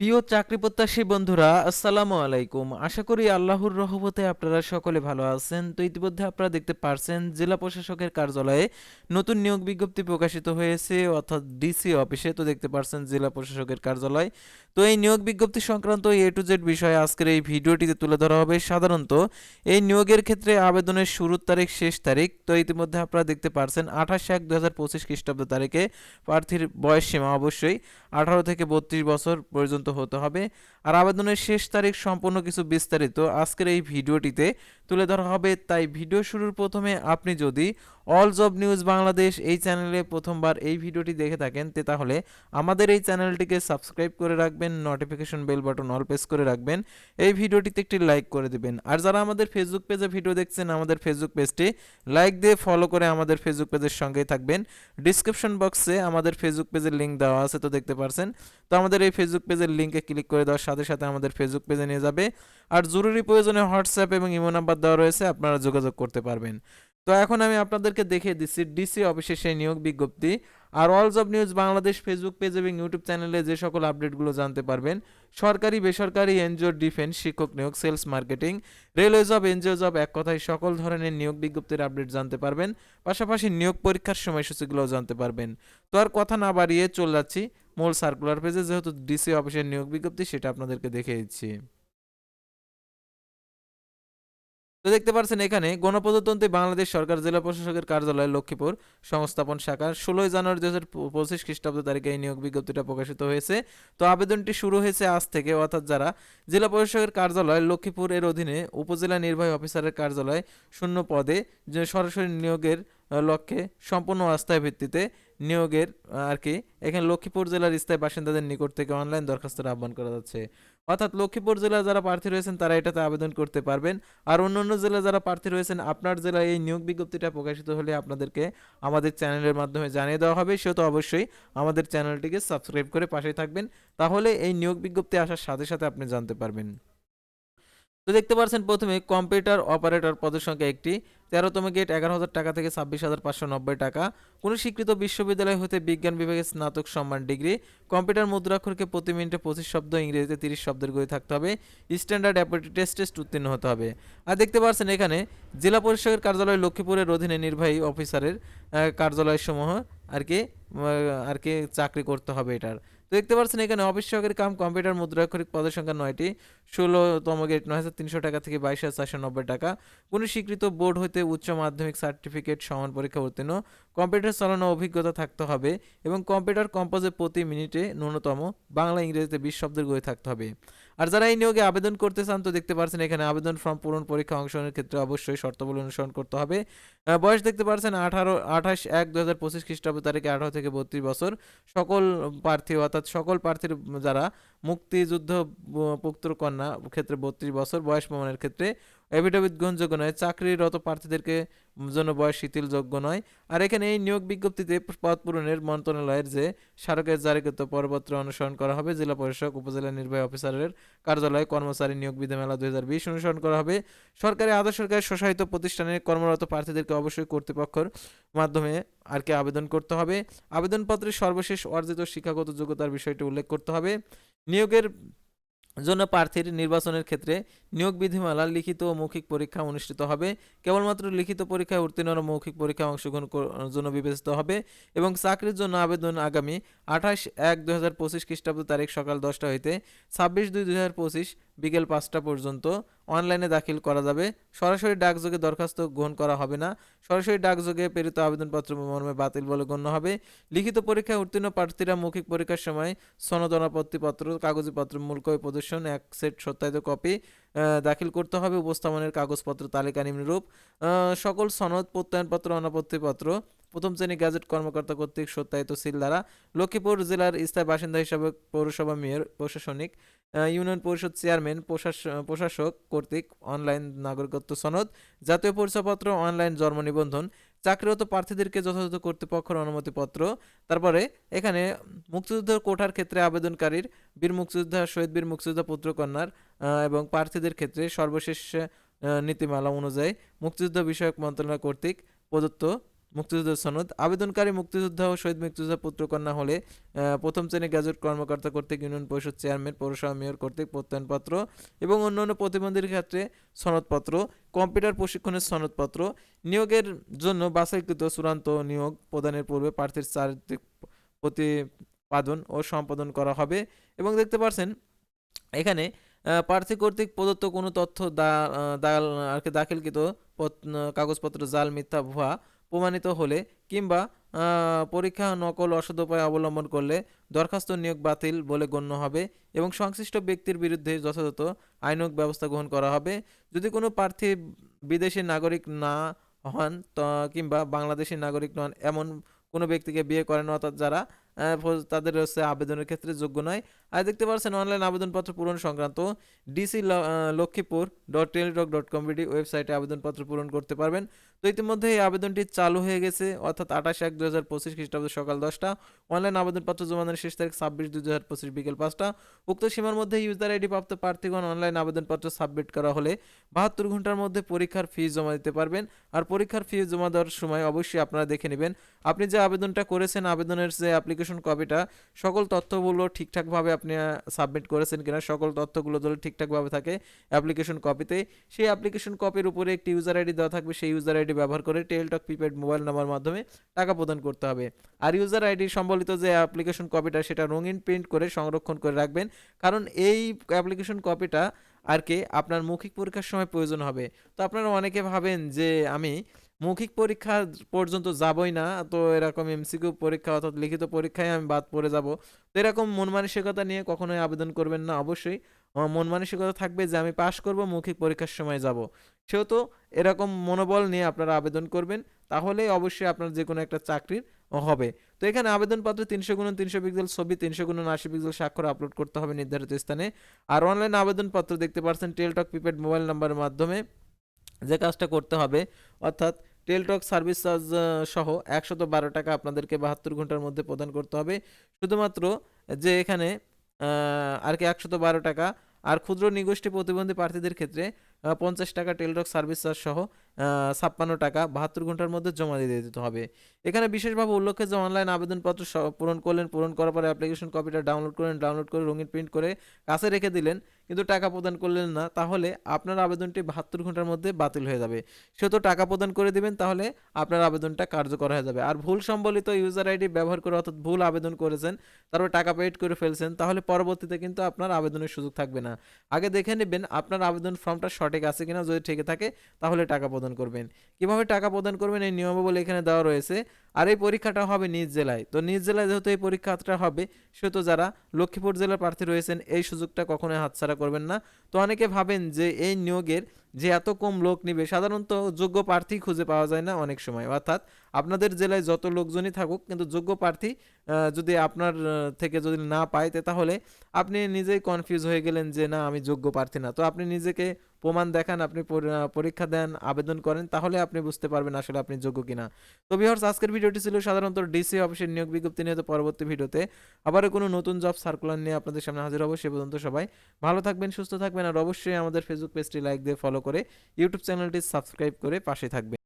প্রিয় চাকরি প্রত্যাশী বন্ধুরা, আসসালামু আলাইকুম। আশা করি আল্লাহর রহমতে আপনারা সকলে ভালো আছেন। তো ইতিমধ্যে আপনারা দেখতে পারছেন, জেলা প্রশাসকের কার্যালয়ে নতুন নিয়োগ বিজ্ঞপ্তি প্রকাশিত হয়েছে, অর্থাৎ ডিসি অফিসে। তো দেখতে পারছেন, জেলা প্রশাসকের কার্যালয়। তো এই নিয়োগ বিজ্ঞপ্তি সংক্রান্ত এ টু জেড বিষয়ে আজকের এই ভিডিওটিতে তুলে ধরা হবে। সাধারণত, এই নিয়োগের ক্ষেত্রে আবেদনের শুরুর তারিখ, শেষ তারিখ। তো ইতিমধ্যে আপনারা দেখতে পারছেন, আঠাশ এক দু হাজার পঁচিশ খ্রিস্টাব্দ তারিখে প্রার্থীর বয়স সীমা অবশ্যই আঠারো থেকে বত্রিশ বছর পর্যন্ত হতে হবে। আর আবেদনের শেষ তারিখ সম্পূর্ণ কিছু বিস্তারিত আজকের এই ভিডিওটিতে তুলে ধরা হবে। তাই ভিডিও শুরুর প্রথমে আপনি যদি অল জব নিউজ বাংলাদেশ এই চ্যানেলে প্রথমবার এই ভিডিওটি দেখে থাকেন, তে তাহলে আমাদের এই চ্যানেলটিকে সাবস্ক্রাইব করে রাখবেন notification bell button all press করে রাখবেন, এই ভিডিওটিতে একটি লাইক করে দিবেন। আর যারা আমাদের ফেসবুক পেজে ভিডিও দেখছেন, আমাদের ফেসবুক পেজটি লাইক দিয়ে ফলো করে আমাদের ফেসবুক পেজের সঙ্গেই থাকবেন। ডিসক্রিপশন বক্সে আমাদের ফেসবুক পেজের লিঙ্ক দেওয়া আছে, তো দেখতে পারছেন? তো আমাদের এই ফেসবুক পেজের লিঙ্কে ক্লিক করে দেওয়ার সাথে সাথে আমাদের ফেসবুক পেজে নিয়ে যাবে। আর জরুরি প্রয়োজনে হোয়াটসঅ্যাপ এবং ইমো নাম্বার দেওয়া রয়েছে, আপনারা যোগাযোগ করতে পারবেন। তো এখন আমি আপনাদেরকে দেখিয়ে দিচ্ছি ডিসি অফিসের সেই নিয়োগ বিজ্ঞপ্তি। আর all job news Bangladesh Facebook page এবং ইউটিউব চ্যানেলে যে সকল আপডেটগুলো জানতে পারবেন, সরকারি, বেসরকারি এনজিও ডিফেন্স শিক্ষক নিয়োগ sales marketing railway job NGO job এক কথায় সকল ধরনের নিয়োগ বিজ্ঞপ্তির আপডেট জানতে পারবেন। পাশাপাশি নিয়োগ পরীক্ষার সময়সূচিগুলোও জানতে পারবেন। তো আর কথা না বাড়িয়ে চলে যাচ্ছি মূল সার্কুলার পেজে যেহেতু ডিসি অফিসের নিয়োগ বিজ্ঞপ্তি, সেটা আপনাদেরকে দেখিয়ে দিচ্ছি। তো দেখতে পাচ্ছেন এখানে গণপ্রজাতন্ত্রী বাংলাদেশ সরকার জেলা প্রশাসকের কার্যালয় লক্ষ্মীপুর সংস্থাপন শাখার ষোলোই জানুয়ারি দু হাজার পঁচিশ খ্রিস্টাব্দ তারিখে এই নিয়োগ বিজ্ঞপ্তিটা প্রকাশিত হয়েছে। তো আবেদনটি শুরু হয়েছে আজ থেকে, অর্থাৎ যারা জেলা প্রশাসকের কার্যালয় লক্ষ্মীপুর এর অধীনে উপজেলা নির্বাহী অফিসারের কার্যালয় শূন্য পদে সরাসরি নিয়োগের লক্ষ্যে সম্পূর্ণ আস্থায় ভিত্তিতে নিয়োগের আর কি, এখানে লক্ষ্মীপুর জেলার স্থায়ী বাসিন্দাদের নিকট থেকে অনলাইন দরখাস্তের আহ্বান করা যাচ্ছে। অর্থাৎ লক্ষ্মীপুর জেলার যারা প্রার্থী রয়েছেন, তারা এটাতে আবেদন করতে পারবেন। আর অন্য অন্য জেলায় যারা প্রার্থী রয়েছেন, আপনার জেলায় এই নিয়োগ বিজ্ঞপ্তিটা প্রকাশিত হলে আপনাদেরকে আমাদের চ্যানেলের মাধ্যমে জানিয়ে দেওয়া হবে। সেহেতু অবশ্যই আমাদের চ্যানেলটিকে সাবস্ক্রাইব করে পাশে থাকবেন। তাহলে এই নিয়োগ বিজ্ঞপ্তি আসার সাথে সাথে আপনি জানতে পারবেন। তো দেখতে পাচ্ছেন প্রথমে কম্পিউটার অপারেটর পদের সংখ্যা একটি। তেরোতম গেট এগারো হাজার টাকা থেকে ছাব্বিশ হাজার পাঁচশো নব্বই টাকা। কোনো স্বীকৃত বিশ্ববিদ্যালয় হতে বিজ্ঞান বিভাগে স্নাতক সম্মান ডিগ্রি। কম্পিউটার মুদ্রাক্ষরকে প্রতি মিনিটে পঁচিশ শব্দ, ইংরেজিতে তিরিশ শব্দের গতি থাকতে হবে। স্ট্যান্ডার্ড অ্যাপটি টেস্ট টেস্ট উত্তীর্ণ হতে হবে। আর দেখতে পাচ্ছেন এখানে জেলা পরিষদের কার্যালয় লক্ষ্মীপুরের অধীনে নির্বাহী অফিসারের কার্যালয়সমূহ আর কি আর কি চাকরি করতে হবে এটার। দেখতে পাচ্ছেন এখানে অফিস সহকারী কাম, কম্পিউটার মুদ্রাক্ষরিক পদের সংখ্যা নয়টি। ষোলোতম গেট নয় হাজার তিনশো টাকা থেকে বাইশ হাজার চারশো নব্বই টাকা। কোনো স্বীকৃত বোর্ড হইতে উচ্চ মাধ্যমিক সার্টিফিকেট সমান পরীক্ষা উত্তীর্ণ। কম্পিউটার চালানো অভিজ্ঞতা থাকতে হবে এবং কম্পিউটার কম্পোজে প্রতি মিনিটে ন্যূনতম বাংলা, ইংরেজিতে বিশ শব্দের গড়ে থাকতে হবে। আর যারা এই নিয়োগে আবেদন করতে চান, তো দেখতে পাচ্ছেন এখানে আবেদন ফর্ম পূরণ পরীক্ষা অংশগ্রহণের ক্ষেত্রে অবশ্যই শর্তাবলী অনুসরণ করতে হবে। বয়স দেখতে পাচ্ছেন আঠারো, আঠাশ এক দু হাজার পঁচিশ খ্রিস্টাব্দ তারিখে আঠারো থেকে বত্রিশ বছর। সকল প্রার্থী অর্থাৎ সকল প্রার্থীর যারা মুক্তিযুদ্ধ পুত্র, কন্যা ক্ষেত্রে বত্রিশ বছর, বয়স প্রমাণের ক্ষেত্রে এফিডেভিট গ্রহণযোগ্য নয়, চাকরিরত প্রার্থীদেরকে জন্য বয়স শিথিলযোগ্য নয়। আর এখানে এই নিয়োগ বিজ্ঞপ্তিতে পদ পূরণের মন্ত্রণালয়ের যে স্মারকের জারিকৃত পরপত্র অনুসরণ করা হবে, জেলা প্রশাসক, উপজেলা নির্বাহী অফিসারের কার্যালয় কর্মচারী নিয়োগ বিধিমালা দুই হাজার বিশ অনুসরণ করা হবে। সরকারি আধা সরকারি স্বশাসিত প্রতিষ্ঠানে কর্মরত প্রার্থীদেরকে অবশ্যই কর্তৃপক্ষের মাধ্যমে আর কি আবেদন করতে হবে। আবেদনপত্রে সর্বশেষ অর্জিত শিক্ষাগত যোগ্যতার বিষয়টি উল্লেখ করতে হবে। নিয়োগের জন্য প্রার্থীর নির্বাচনের ক্ষেত্রে নিয়োগ বিধিমালা লিখিত ও মৌখিক পরীক্ষা অনুষ্ঠিত হবে। কেবলমাত্র লিখিত পরীক্ষায় উত্তীর্ণ মৌখিক পরীক্ষায় অংশগ্রহণ জন্য বিবেচিত হবে এবং চাকরির জন্য আবেদন আগামী আঠাশ এক দুই হাজার পঁচিশ খ্রিস্টাব্দ তারিখ সকাল দশটা হইতে ছাব্বিশ দুই দুই হাজার পঁচিশ বিকেল পাঁচটা পর্যন্ত অনলাইনে দাখিল করা যাবে। সরাসরি ডাকযোগে দরখাস্ত গ্রহণ করা হবে না। সরাসরি ডাকযোগে প্রেরিত আবেদনপত্র মর্মে বাতিল বলে গণ্য হবে। লিখিত পরীক্ষায় উত্তীর্ণ প্রার্থীরা মৌখিক পরীক্ষার সময় সনদনাপত্তিপত্র কাগজীপত্র, মূল কপি, প্রদর্শন, এক সেট সত্যায়িত কপি দাখিল করতে হবে উপস্থাপনের কাগজপত্র, তালিকা নিম্নরূপ। সকল সনদ, প্রত্যয়নপত্র অনাপত্তিপত্র প্রথম শ্রেণি গ্যাজেট কর্মকর্তা কর্তৃক সত্যায়িত সিল দ্বারা লক্ষ্মীপুর জেলার স্থায়ী বাসিন্দা হিসাবে পৌরসভা মেয়র, প্রশাসনিক ইউনিয়ন পরিষদ চেয়ারম্যান, প্রশাস- প্রশাসক কর্তৃক অনলাইন নাগরিকত্ব সনদ, জাতীয় পরিচয়পত্র, অনলাইন জন্ম নিবন্ধন চাকরিরত প্রার্থীদেরকে যথাযথ কর্তৃপক্ষের অনুমতিপত্র। তারপরে এখানে মুক্তিযুদ্ধ কোঠার ক্ষেত্রে আবেদনকারীর বীর মুক্তিযোদ্ধা, শহীদ বীর মুক্তিযোদ্ধা পুত্রকন্যার এবং প্রার্থীদের ক্ষেত্রে সর্বশেষ নীতিমালা অনুযায়ী মুক্তিযুদ্ধ বিষয়ক মন্ত্রণালয় কর্তৃক প্রদত্ত মুক্তিযুদ্ধের সনদ। আবেদনকারী মুক্তিযোদ্ধা ও শহীদ মুক্তিযোদ্ধা পুত্রকন্যা হলে প্রথম শ্রেণি গ্যাজেট কর্মকর্তা কর্তৃক ইউনিয়ন পরিষদ চেয়ারম্যান, পৌরসভা মেয়র কর্তৃক প্রত্যয়নপত্র এবং অন্যান্য প্রতিবন্ধীর ক্ষেত্রে সনদপত্র, কম্পিউটার প্রশিক্ষণের সনদপত্র। নিয়োগের জন্য বাছাইকৃত চূড়ান্ত নিয়োগ প্রদানের পূর্বে প্রার্থীর চারিত্রিক প্রতিপাদন ও সম্পাদন করা হবে এবং দেখতে পাচ্ছেন এখানে প্রার্থী কর্তৃক প্রদত্ত কোনো তথ্য দাখিলকৃত পত- কাগজপত্র, জাল, মিথ্যা, ভুয়া প্রমাণিত হলে কিংবা পরীক্ষা নকল অসদ উপায় অবলম্বন করলে দরখাস্ত নিয়োগ বাতিল বলে গণ্য হবে এবং সংশ্লিষ্ট ব্যক্তির বিরুদ্ধে যথাযথ আইনক ব্যবস্থা গ্রহণ করা হবে। যদি কোনো প্রার্থী বিদেশি নাগরিক না হন কিংবা বাংলাদেশি নাগরিক নন, এমন কোনো ব্যক্তিকে বিয়ে করেন অর্থাৎ যারা তাদের হচ্ছে আবেদনের ক্ষেত্রে যোগ্য নয়। আর দেখতে পাচ্ছেন অনলাইন আবেদনপত্র পূরণ সংক্রান্ত DC Lakshmipur dot Teletalk dot com BD ওয়েবসাইটে আবেদনপত্র পূরণ করতে পারবেন। তো ইতিমধ্যে এই আবেদনটি চালু হয়ে গেছে, অর্থাৎ আঠাশ এক দু হাজার পঁচিশ খ্রিস্টাব্দ সকাল দশটা। অনলাইন আবেদনপত্র জমানোর শেষ তারিখ ছাব্বিশ দুই হাজার পঁচিশ বিকেল পাঁচটা। উক্ত সীমার মধ্যে ইউজার আইডি প্রাপ্ত প্রার্থীগণ অনলাইন আবেদনপত্র সাবমিট করা হলে বাহাত্তর ঘণ্টার মধ্যে পরীক্ষার ফি জমা দিতে পারবেন। আর পরীক্ষার ফি জমা দেওয়ার সময় অবশ্যই আপনারা দেখে নেবেন। আপনি যে আবেদনটা করেছেন, আবেদনের যে অ্যাপ্লিকেশন কপিটা সকল তথ্যগুলো ঠিকঠাকভাবে আপনি সাবমিট করেছেন কিনা, সকল তথ্যগুলো যদি ঠিকঠাকভাবে থাকে অ্যাপ্লিকেশন কপিতে সেই অ্যাপ্লিকেশন কপির উপরে একটি ইউজার আইডি দেওয়া থাকবে। সেই ইউজার আইডি ব্যবহার করে টেলটক প্রিপেড মোবাইল নাম্বার মাধ্যমে টাকা প্রদান করতে হবে। আর ইউজার আইডি সম্বলিত যে অ্যাপ্লিকেশন কপিটা সেটা রঙিন প্রিন্ট করে সংরক্ষণ করে রাখবেন। কারণ এই অ্যাপ্লিকেশন কপিটা আর কি আপনার মৌখিক পরীক্ষার সময় প্রয়োজন হবে। তো আপনারা অনেকে ভাবেন যে আমি মৌখিক পরীক্ষা পর্যন্ত যাবই না, তো এরকম এমসিকিউ পরীক্ষা অর্থাৎ লিখিত পরীক্ষায় আমি বাদ পড়ে যাব। তো এরকম মন মানসিকতা নিয়ে কখনোই আবেদন করবেন না, অবশ্যই। আমার মন মানসিকতা থাকবে যে আমি পাশ করব, মৌখিক পরীক্ষার সময় যাব। সেহেতু এরকম মনোবল নিয়ে আপনারা আবেদন করবেন তাহলে অবশ্যই আপনার যে কোনো একটা চাকরির হবে। তো এখানে আবেদনপত্র তিনশো গুণ তিনশো পিক্সেল ছবি, তিনশো গুণ আশি পিক্সেল স্বাক্ষর আপলোড করতে হবে নির্ধারিত স্থানে। আর অনলাইন আবেদনপত্র দেখতে পাচ্ছেন টেলটক প্রিপেড মোবাইল নাম্বারের মাধ্যমে। যে কাজটা করতে হবে, অর্থাৎ টেলটক সার্ভিস চার্জ সহ একশত বারো টাকা আপনাদেরকে বাহাত্তর ঘণ্টার মধ্যে প্রদান করতে হবে। শুধুমাত্র যে এখানে আর কি একশত বারো টাকা, আর ক্ষুদ্র নিগোষ্ঠী প্রতিবন্ধী প্রার্থীদের ক্ষেত্রে পঞ্চাশ টাকা টেলটক সার্ভিস চার্জ সহ ছাপ্পান্ন টাকা বাহাত্তর ঘণ্টার মধ্যে জমা দিয়ে দিতে হবে। এখানে বিশেষভাবে উল্লেখ্য যে অনলাইন আবেদনপত্র পূরণ করলেন, পূরণ করার পরে অ্যাপ্লিকেশন কপিটা ডাউনলোড করলেন ডাউনলোড করে রঙিন প্রিন্ট করে কাছে রেখে দিলেন। কিন্তু টাকা প্রদান করলেন না, তাহলে আপনার আবেদনটি বাহাত্তর ঘণ্টার মধ্যে বাতিল হয়ে যাবে। সেহেতু টাকা প্রদান করে দিবেন, তাহলে আপনার আবেদনটা কার্যকর হয়ে যাবে। আর ভুল সম্বলিত ইউজার আইডি ব্যবহার করে অর্থাৎ ভুল আবেদন করেছেন, তারপর টাকা পেড করে ফেলছেন, তাহলে পরবর্তীতে কিন্তু আপনার আবেদনের সুযোগ থাকবে না। আগে দেখে নেবেন আপনার আবেদন ফর্মটা সঠিক আছে কিনা, যদি ঠিক থাকে, তাহলে টাকা প্রদান করবেন। কীভাবে টাকা প্রদান করবেন, এই নিয়মাবলী এখানে দেওয়া রয়েছে। আর এই পরীক্ষাটা হবে নিজ জেলায়। তো নিজ জেলায় যেহেতু এই পরীক্ষাটা হবে, সেহেতু যারা লক্ষ্মীপুর জেলার প্রার্থী রয়েছেন, এই সুযোগটা কখনোই হাতছাড়া করবেন না। তো অনেকে ভাবেন যে এই নিয়োগের যে এত কম লোক নিবে, সাধারণত যোগ্য প্রার্থী খুঁজে পাওয়া যায় না অনেক সময়। অর্থাৎ আপনাদের জেলায় যত লোকজনই থাকুক, কিন্তু যোগ্য প্রার্থী যদি আপনার থেকে যদি না পায় তাহলে আপনি নিজেই কনফিউজ হয়ে গেলেন যে, না, আমি যোগ্য প্রার্থী না। তো আপনি নিজেকে প্রমাণ দেখান, আপনি পরীক্ষা দেন, আবেদন করেন, তাহলে আপনি বুঝতে পারবেন আসলে আপনি যোগ্য কিনা। তো বিহার আজকের ভিডিওটি ছিল সাধারণত ডিসি অফিসের নিয়োগ বিজ্ঞপ্তি নিয়ে, তো পরবর্তী ভিডিওতে আবারও কোনো নতুন জব সার্কুলার নিয়ে আপনাদের সামনে হাজির হব, সে পর্যন্ত সবাই ভালো থাকবেন, সুস্থ থাকবেন, আর অবশ্যই আমাদের ফেসবুক পেজটি লাইক দিয়ে ফলো করে ইউটিউব চ্যানেলটি সাবস্ক্রাইব করে পাশে থাকবেন।